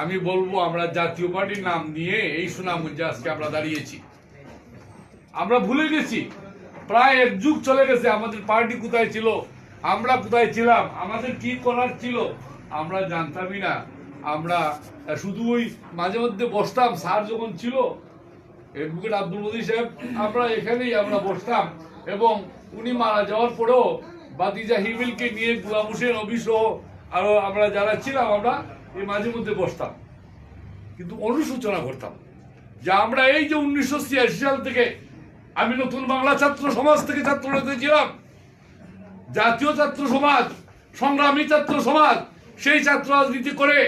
আমি বলব, আমরা জাতীয় পার্টির নাম নিয়ে এই সুনামগঞ্জে আজকে আমরা দাঁড়িয়েছি। আমরা ভুলে গেছি, প্রায় এক যুগ চলে গেছে, আমাদের পার্টি কোথায় ছিল, আমরা কোথায় ছিলাম, আমাদের কি করার ছিল, আমরা জানতামই না। আমরা শুধু ওই মাঝে মধ্যে বসতাম, স্যার যখন ছিল অ্যাডভোকেট আব্দুল মদির সাহেব, আমরা এখানেই আমরা বসতাম এবং উনি মারা যাওয়ার পরেও বাতিজা হিমিলকে নিয়ে গুলাম হোসেন অবিসহ আরও আমরা যারা ছিলাম আমরা এই মাঝে মধ্যে বসতাম। কিন্তু অনুসূচনা করতাম যে আমরা এই যে উনিশশো ছিয়াশি সাল থেকে আমি নতুন বাংলা ছাত্র সমাজ থেকে ছাত্র নেতা ছিলাম। জাতীয় ছাত্র সমাজ, সংগ্রামী ছাত্র সমাজ, সেই ছাত্র রাজনীতি করে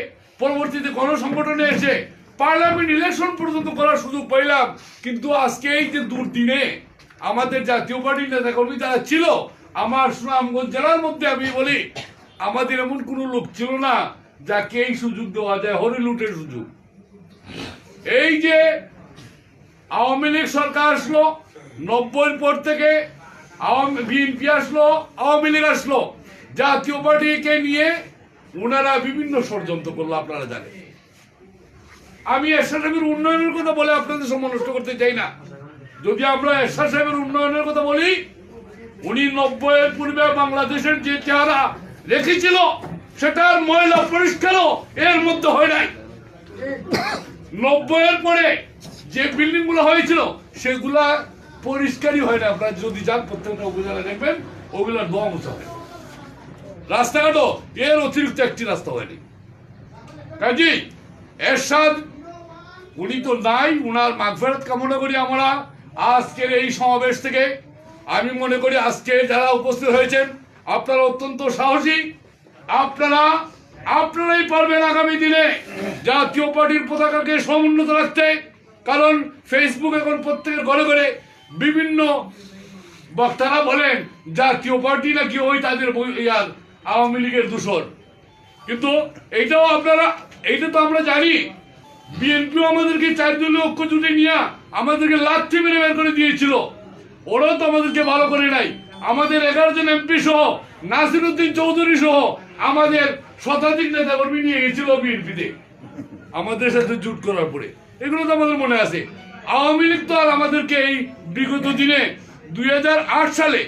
পরবর্তীতে গণসংগঠনে এসে পার্লামেন্ট ইলেকশন পর্যন্ত করার সুযোগ পাইলাম। কিন্তু আজকে এই যে দুর্দিনে আমাদের জাতীয় পার্টির নেতাকর্মী যারা ছিল, আমার সুনামগঞ্জ জেলার মধ্যে আমি বলি, আমাদের এমন কোনো লোক ছিল না যাকে এই সুযোগ দেওয়া যায়, হরি লুটের সুযোগ। এই যে আওয়ামী লীগ সরকার আসলো নব্বই পর থেকে আওয়ামী, বিএনপি আসলো, আওয়ামী লীগ আসলো। জাতীয় পার্টিকে নিয়ে ওনারা বিভিন্ন ষড়যন্ত্র করল, আপনারা জানেন। আমি এরশাদ সাহেবের উন্নয়নের কথা বলে আপনাদের সময় নষ্ট করতে চাই না। যদি আমরা এরশাদ সাহেবের উন্নয়নের কথা বলি, উনি নব্বইয়ের পূর্বে বাংলাদেশের যে চেহারা রেখেছিল সেটার ময়লা পরিষ্কারও এর মধ্যে হয় নাই। নব্বইয়ের পরে যে বিল্ডিংগুলো হয়েছিল, সেগুলা পরিষ্কারই হয় না আপনারা যদি যান, প্রত্যেকটা উপজেলা দেখবেন, ওগুলা দোয়া মুছা হয়। রাস্তাঘাটও এর অতিরিক্ত একটি রাস্তা হয়নি। কাজী, এরশাদ, উনি তো নাই, উনার মাগফেরত কামনা করি আমরা আজকের এই সমাবেশ থেকে। আমি মনে করি আজকে যারা উপস্থিত হয়েছেন, আপনারা অত্যন্ত সাহসী। আপনারা, আপনারাই পারবেন আগামী দিনে জাতীয় পার্টির পতাকাকে সমুন্নত রাখতে। কারণ ফেসবুক এখন প্রত্যেকের ঘরে ঘরে বিভিন্ন বক্তারা বলেন, জাতীয় পার্টি নাকি ওই তাদের ইয়ার আওয়ামী লীগের দূষণ কিন্তু এইটাও আপনারা, এইটা তো আমরা জানি। বিএনপিও আমাদেরকে চার দলীয় ঐক্য জুটে নিয়ে আমাদেরকে লাথি মেরে বের করে দিয়েছিল। ওরাও তো আমাদেরকে ভালো করে নাই। আমাদের এগারো জন এমপি সহ নাসির উদ্দিন চৌধুরী সহ আমাদের শতাধিক নেতা কর্মী নিয়ে গেছিল বিএনপিতে। আমাদের সাথে জুট করার পরে। এগুলো তো আমাদের মনে আছে। আওয়ামী লীগ তো আর আমাদেরকে এই বিগত দিনে দুই সালে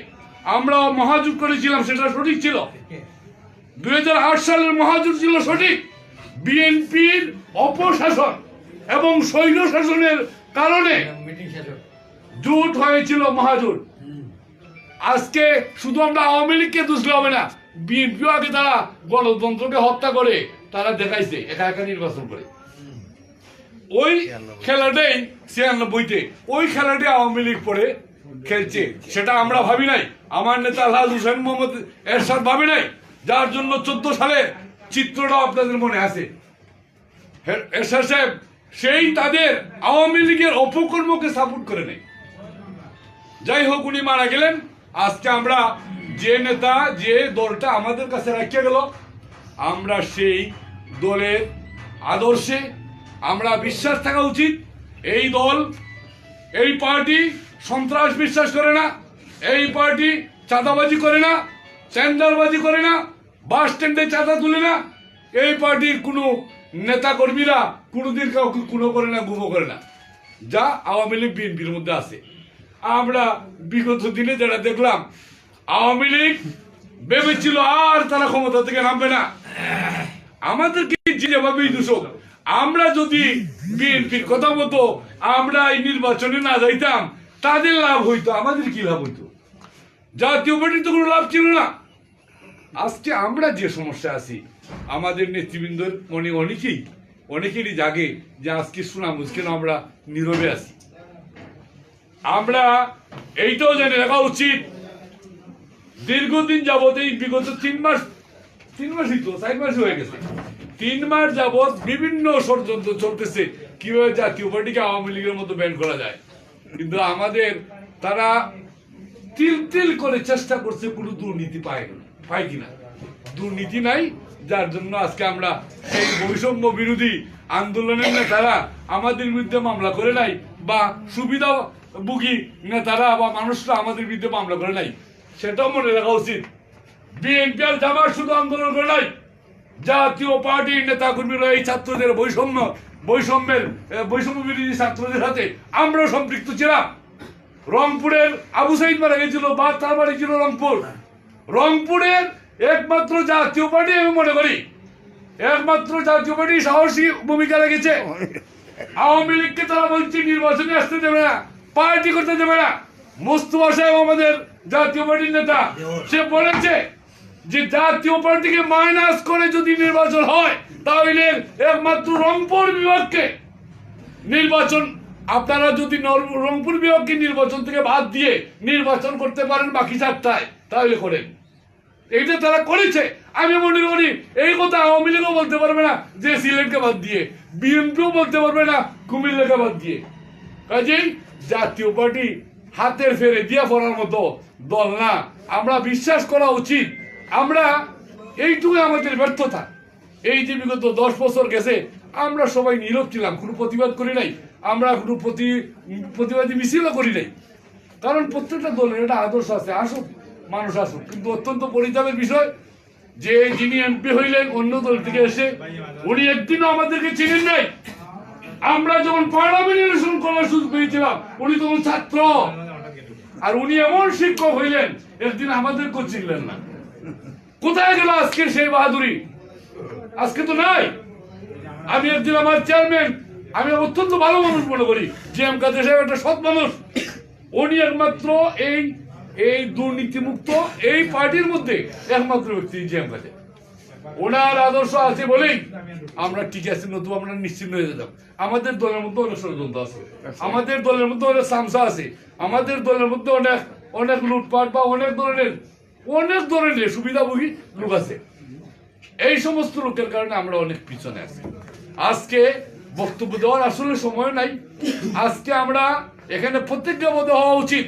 আমরা মহাজুট করেছিলাম, সেটা সঠিক ছিল। দুই সালের মহাজোট ছিল সঠিক। বিএনপির অপশাসন এবং স্বৈর শাসনের কারণে। জোট হয়েছিল মহাজোট। আজকে শুধু আমরা আওয়ামী লীগকে দুষলে হবে না। বিএনপিও আগে তারা গণতন্ত্রকে হত্যা করে তারা দেখাইছে, একা একা নির্বাচন করে। ওই খেলাটাই ছিয়ানব্বইতে, ওই খেলাটাই আওয়ামী লীগ পরে খেলছে, সেটা আমরা ভাবি নাই। আমার নেতা আলহাজ হুসেন মোহাম্মদ এরশাদ ভাবি নাই, যার জন্য চোদ্দ সালে চিত্রটা আপনাদের মনে আছে। এরশাদ সাহেব, সেই তাদের আওয়ামী লীগের অপকর্মকে সাপোর্ট করে নেই যাই হোক, উনি মারা গেলেন। আজকে আমরা যে নেতা, যে দলটা আমাদের কাছে রাখিয়া গেল, আমরা সেই দলের আদর্শে আমরা বিশ্বাস থাকা উচিত। এই দল, এই পার্টি সন্ত্রাস বিশ্বাস করে না, এই পার্টি চাঁদাবাজি করে না স্যান্ডারবাজি করে না, বাস স্ট্যান্ডে চাঁদা তুলে না, এই পার্টির কোনো নেতা কর্মীরা কোনোদিন কাউকে কোনো করে না গুমো করে না। যা আওয়ামী লীগ, বিএনপির মধ্যে আছে। আমরা বিগত দিনে যেটা দেখলাম আওয়ামী লীগ ভেবেছিল আর তারা ক্ষমতা থেকে নামবে না। আমাদেরকে যেভাবেই দূষক, আমরা যদি বিএনপির কথা মতো আমরা এই নির্বাচনে না যাইতাম, তাদের লাভ হইতো, আমাদের কি লাভ হইতো? জাতীয় পার্টির তো কোনো লাভ ছিল না। আজকে আমরা যে সমস্যা আছি, আমাদের নেতৃবৃন্দর মনে অনেকেই, অনেকেরই জাগে যে আজকে শুনাম কেন আমরা নীরবে আছি। আমরা এইটাও জেনে রাখা উচিত দীর্ঘদিন যাবত এই বিগত তিন মাস, তিন মাসই তো, চার মাস হয়ে গেছে। তিন মাস যাবত বিভিন্ন ষড়যন্ত্র চলতেছে। কীভাবে জাতীয় পার্টিকে আওয়ামী লীগের মতো ব্যান করা যায়? কিন্তু আমাদের তারা তিল তিল করে চেষ্টা করছে, কোনো দুর্নীতি পায় পায় কিনা। দুর্নীতি নাই, যার জন্য আজকে আমরা এই বৈষম্য বিরোধী আন্দোলনের নেতারা আমাদের বিরুদ্ধে মামলা করে নাই, বা সুবিধা ভোগী নেতারা বা মানুষরা আমাদের বিরুদ্ধে মামলা করে নাই। সেটাও মনে রাখা উচিত। বিএনপি আর জামাত শুধু আন্দোলন করে নাই, জাতীয় পার্টির নেতা কর্মীরা এই ছাত্রদের বৈষম্য, বৈষম্যের বৈষম্য বিরোধী ছাত্রদের সাথে আমরা সম্পৃক্ত ছিলাম। রংপুরের আবু সাইদ মারা গেছিল বা তার বাড়ি ছিল রংপুর। রংপুরের একমাত্র জাতীয় পার্টি আমি মনে করি। একমাত্র জাতীয় পার্টি সাহসী ভূমিকা রেখেছে। আওয়ামী লীগকে তারা বলছে নির্বাচনে আসতে দেবে না, পার্টি করতে দেবে না। মোস্তফা সাহেব আমাদের জাতীয় পার্টির নেতা। সে বলেছে যে জাতীয় পার্টিকে মাইনাস করে যদি নির্বাচন হয়, তাহলে একমাত্র রংপুর বিভাগকে নির্বাচন আপনারা যদি রংপুর বিভাগকে নির্বাচন থেকে বাদ দিয়ে নির্বাচন করতে পারেন বাকি চারটায় তাহলে করেন। এইটা তারা করেছে। আমি মনে করি এই কথা আওয়ামী লীগও বলতে পারবে না যে সিলেটকে বাদ দিয়ে, বিএনপিও বলতে পারবে না কুমিল্লাকে বাদ দিয়ে। কাজেই জাতীয় পার্টি হাতের ফেরে দিয়া পড়ার মতো দল না। আমরা বিশ্বাস করা উচিত। আমরা এইটুকু আমাদের ব্যর্থতা। এই যে বিগত দশ বছর গেছে, আমরা সবাই নীরব ছিলাম, কোনো প্রতিবাদ করি নাই। আমরা কোনো প্রতি প্রতিবাদী মিছিলও করি নাই। কারণ প্রত্যেকটা দলের একটা আদর্শ আছে, আসুক, মানুষ আসুক। কিন্তু অত্যন্ত পরিতাপের বিষয় যে যিনি এমপি হইলেন, অন্য দল থেকে এসে উনি একদিনও আমাদেরকে চিনেন নাই। আমরা যখন পার্লামেন্ট ইলেকশন করার সুযোগ পেয়েছিলাম, উনি তখন ছাত্র। আর উনি এমন শিক্ষক হইলেন, একদিন আমাদেরকেও চিনলেন না। কোথায় গেল আজকে সেই বাহাদুরি? আজকে তো নাই। আমি একদিন আমার চেয়ারম্যান আমি অত্যন্ত ভালো মানুষ মনে করি জি এম কাদের সাহেব একটা সৎ মানুষ। উনি একমাত্র এই এই দুর্নীতিমুক্ত এই পার্টির মধ্যে একমাত্র ব্যক্তি জি এম কাদের ওনার আদর্শ আছে বলেই আমরা ঠিক আছে নতুন আমরা নিশ্চিন্ন হয়ে যেতাম। আমাদের দলের মধ্যে অনেক ষড়যন্ত্র আছে। আমাদের দলের মধ্যে অনেক সামসা আছে। আমাদের দলের মধ্যে অনেক অনেক লুটপাট বা অনেক ধরনের অনেক ধরনের সুবিধাভোগী লোক আছে। এই সমস্ত লোকের কারণে আমরা অনেক পিছনে আছি। আজকে বক্তব্য দেওয়ার আসলে সময় নাই। আজকে আমরা এখানে প্রতিজ্ঞাবদ্ধ হওয়া উচিত।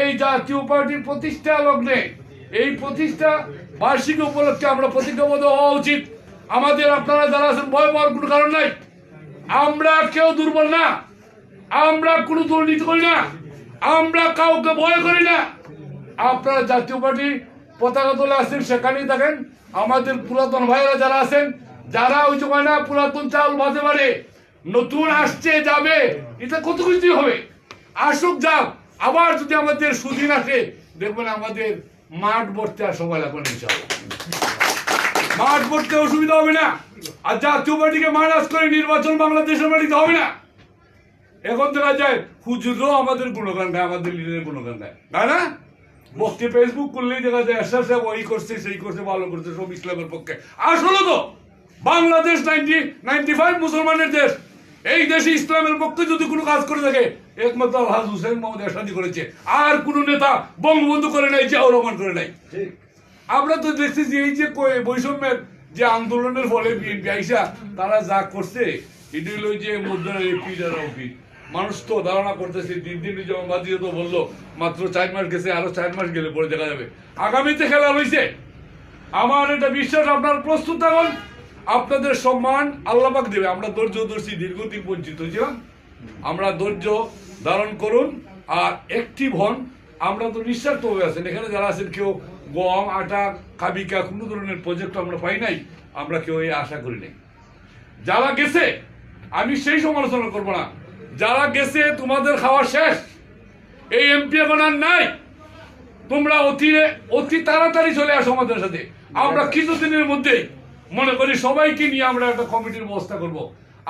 এই জাতীয় পার্টির প্রতিষ্ঠা লগ্নে এই প্রতিষ্ঠা বার্ষিকী উপলক্ষে আমরা প্রতিজ্ঞাবদ্ধ হওয়া উচিত। আমাদের আপনারা যারা আছেন, ভয় পাওয়ার কোনো কারণ নাই। আমরা কেউ দুর্বল না। আমরা কোনো দুর্নীতি করি না। আমরা কাউকে ভয় করি না। আপনারা জাতীয় পার্টি পতাকা তোলে আসেন, সেখানেই থাকেন। আমাদের পুরাতন ভাইরা যারা আছেন, যারা ওই যে না, পুরাতন চাল বাঁধে পারে নতুন আসছে, যাবে, এটা কত কিছু হবে। আসুক, যাক, আবার যদি আমাদের সুদিন আসে, দেখবেন আমাদের মাঠ ভরতে আর সময় লাগবে না ইনশাআল্লাহ। মাঠ ভরতে অসুবিধা হবে না। আর জাতীয় পার্টিকে মাইনাস করে নির্বাচন বাংলাদেশের মাটিতে হবে না। এখন দেখা যায় হুজুরও আমাদের গুণগান গায় আমাদের লিডারের গুণগান গায় তাই না? বক্তি ফেসবুক করলেই দেখা যায়, এসা সে ওই করছে, সেই করছে, ভালো করছে, সব ইসলামের পক্ষে। আসলে তো, বাংলাদেশ নাইনটি নাইনটি ফাইভ মুসলমানের দেশ এই দেশে ইসলামের পক্ষে যদি কোনো কাজ করে থাকে একমাত্র আলহাজ হুসেন মোহাম্মদ এরশাদি করেছে। আর কোনো নেতা বঙ্গবন্ধু করে নাই জিয়াউর রহমান করে নাই। আমরা তো দেখছি যে এই যে বৈষম্যের যে আন্দোলনের ফলে বিএনপি আইসা তারা যা করছে এটি হলো যে মুদ্রার মানুষ তো ধারণা করতেছে দিন দিন বাদিয়ে তো বলল মাত্র চার মাস গেছে আরও চার মাস গেলে পরে দেখা যাবে। আগামীতে খেলা রয়েছে আমার এটা বিশ্বাস আপনার প্রস্তুত থাকুন। আপনাদের সম্মান আল্লাপাক দেবে। আমরা ধৈর্য ধরছি দীর্ঘদিন বঞ্চিত ছিলাম আমরা ধৈর্য ধারণ করুন। আর একটি হন আমরা তো নিঃস্বার্থ হয়ে আছেন। এখানে যারা আছেন কেউ গম আটা কাবিকা কোনো ধরনের প্রজেক্ট আমরা পাই নাই। আমরা কেউ এই আশা করি নাই। যারা গেছে আমি সেই সমালোচনা করব না। যারা গেছে তোমাদের খাওয়া শেষ। এই এমপি এখন আর নাই। তোমরা অতি অতি তাড়াতাড়ি চলে আসো আমাদের সাথে। আমরা কিছুদিনের মধ্যেই মনে করি সবাইকে নিয়ে আমরা একটা কমিটির ব্যবস্থা করব।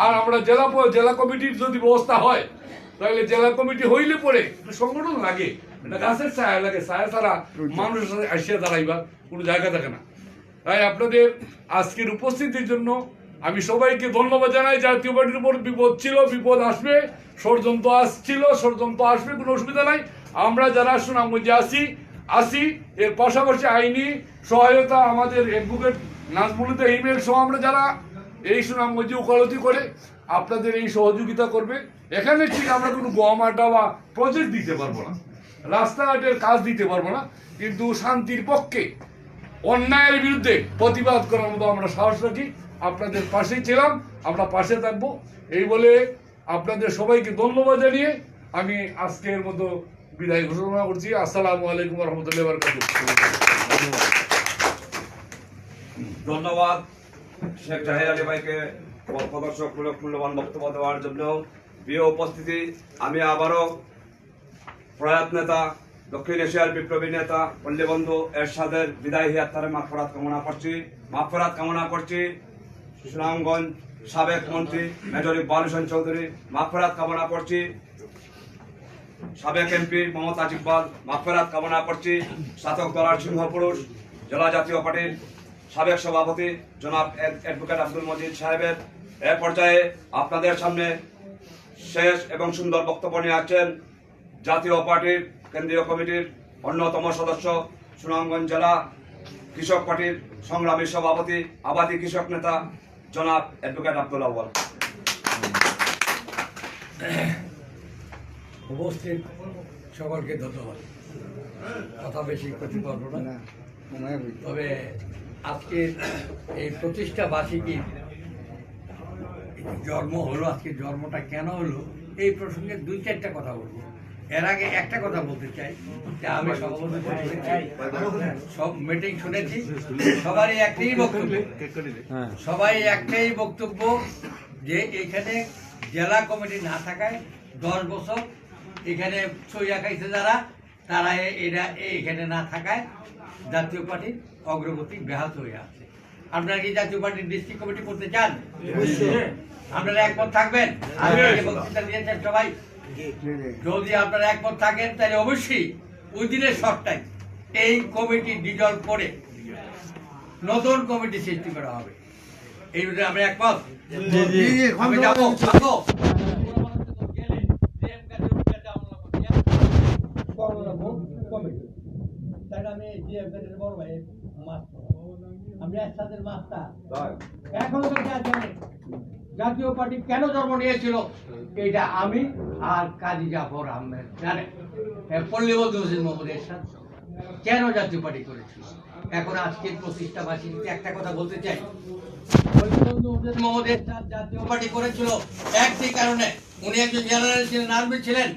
আর আমরা জেলা জেলা কমিটির যদি ব্যবস্থা হয়, তাহলে জেলা কমিটি হইলে পরে সংগঠন লাগে। গাছের ছায়া লাগে, ছায়া ছাড়া মানুষ আসিয়া দাঁড়াইবার কোনো জায়গা থাকে না। তাই আপনাদের আজকের উপস্থিতির জন্য আমি সবাইকে ধন্যবাদ জানাই। জাতীয় পার্টির উপর বিপদ ছিল, বিপদ আসবে, ষড়যন্ত্র আসছিল, ষড়যন্ত্র আসবে, কোনো অসুবিধা নাই। আমরা যারা সুনামগঞ্জে আসি আসি এর পাশাপাশি আইনি সহায়তা আমাদের অ্যাডভোকেট নাজমুলিতে ইমেল সহ আমরা যারা এই সুনামগঞ্জে ওকালতি করে, আপনাদের এই সহযোগিতা করবে। এখানে ঠিক আমরা কোনো গম আড্ডা বা প্রজেক্ট দিতে পারব না। রাস্তাঘাটের কাজ দিতে পারব না। কিন্তু শান্তির পক্ষে অন্যায়ের বিরুদ্ধে প্রতিবাদ করার মতো আমরা সাহস রাখি। আপনাদের পাশেই ছিলাম, আমরা পাশে থাকব। এই বলে আপনাদের সবাইকে ধন্যবাদ জানিয়ে আমি আজকের মতো বিদায় ঘোষণা করছি। আসসালামু আলাইকুম রহমতুল্লাহ বারকাতুহ। ধন্যবাদ শেখ জাহির আলী ভাইকে পথ প্রদর্শক মূলক মূল্যবান বক্তব্য দেওয়ার জন্য। প্রিয় উপস্থিতি, আমি আবারও প্রয়াত নেতা, দক্ষিণ এশিয়ার বিপ্লবী নেতা পল্লীবন্ধু এরশাদের বিদায় ইয়াত্রারে মাফরাত কামনা করছি। মাফরাত কামনা করছি সুনামগঞ্জ সাবেক মন্ত্রী মেজর ইকবাল হোসেন চৌধুরী। মাফরাত কামনা করছি সাবেক এমপি মমতাজ ইকবাল। মাফেরাত কামনা করছি শাসক দলার সিংহ পুরুষ জেলা জাতীয় পার্টির সাবেক সভাপতি জনাব অ্যাডভোকেট আব্দুল মজিদ সাহেবের এ পর্যায়ে আপনাদের সামনে শেষ এবং সুন্দর বক্তব্য নিয়ে আছেন জাতীয় পার্টির কেন্দ্রীয় কমিটির অন্যতম সদস্য সুনামগঞ্জ জেলা কৃষক পার্টির সংগ্রামী সভাপতি আবাদী কৃষক নেতা জনাব অ্যাডভোকেট আব্দুল আউ্বাল উপস্থিত সকলকে ধন্যবাদ। কথা বেশি করতে পারব না। তবে আজকের এই প্রতিষ্ঠা বার্ষিকী জন্ম হলো আজকে জন্মটা কেন হলো, এই প্রসঙ্গে দুই চারটা কথা বলব। এর আগে একটা কথা বলতে চাই, যে আমি সব মিটিং শুনেছি, সবারই একটাই বক্তব্য। সবাই একটাই বক্তব্য যে এখানে জেলা কমিটি না থাকায় দশ বছর এখানে ছইয়া খাইছে যারা, তারা এ- এরা এখানে না থাকায় জাতীয় পার্টির অগ্রগতি ব্যাহত হয়ে আছে। আপনারা কি জাতীয় পার্টির ডিস্ট্রিক্ট কমিটি করতে চান? আপনারা একমত থাকবেন? বক্তৃতা দিয়েছেন সবাই। যদি আপনারা একমত থাকেন তাহলে অবশ্যই উইদিনের শর্ট টাইম এই কমিটি ডিজলভ করে নতুন কমিটি সৃষ্টি করা হবে। এই বিষয়ে আমরা একমত? আমি যাব যাব বড় ভাই মাস্টার আমি একসাথে মাস্টার। এখনও তো জাতীয় পার্টি কেন জন্ম নিয়েছিল এটা আমি আর কাজী জাফর আহমেদ হোসেন মোহাম্মদ এরশাদ। কেন জাতীয় পার্টি করেছিল? এখন আজকের প্রতিষ্ঠা বার্ষিকীতে একটা কথা বলতে চাই মোহাম্মদ এরশাদ জাতীয় পার্টি করেছিল একটি কারণে। উনি একজন জেনারেল ছিলেন আর্মি ছিলেন।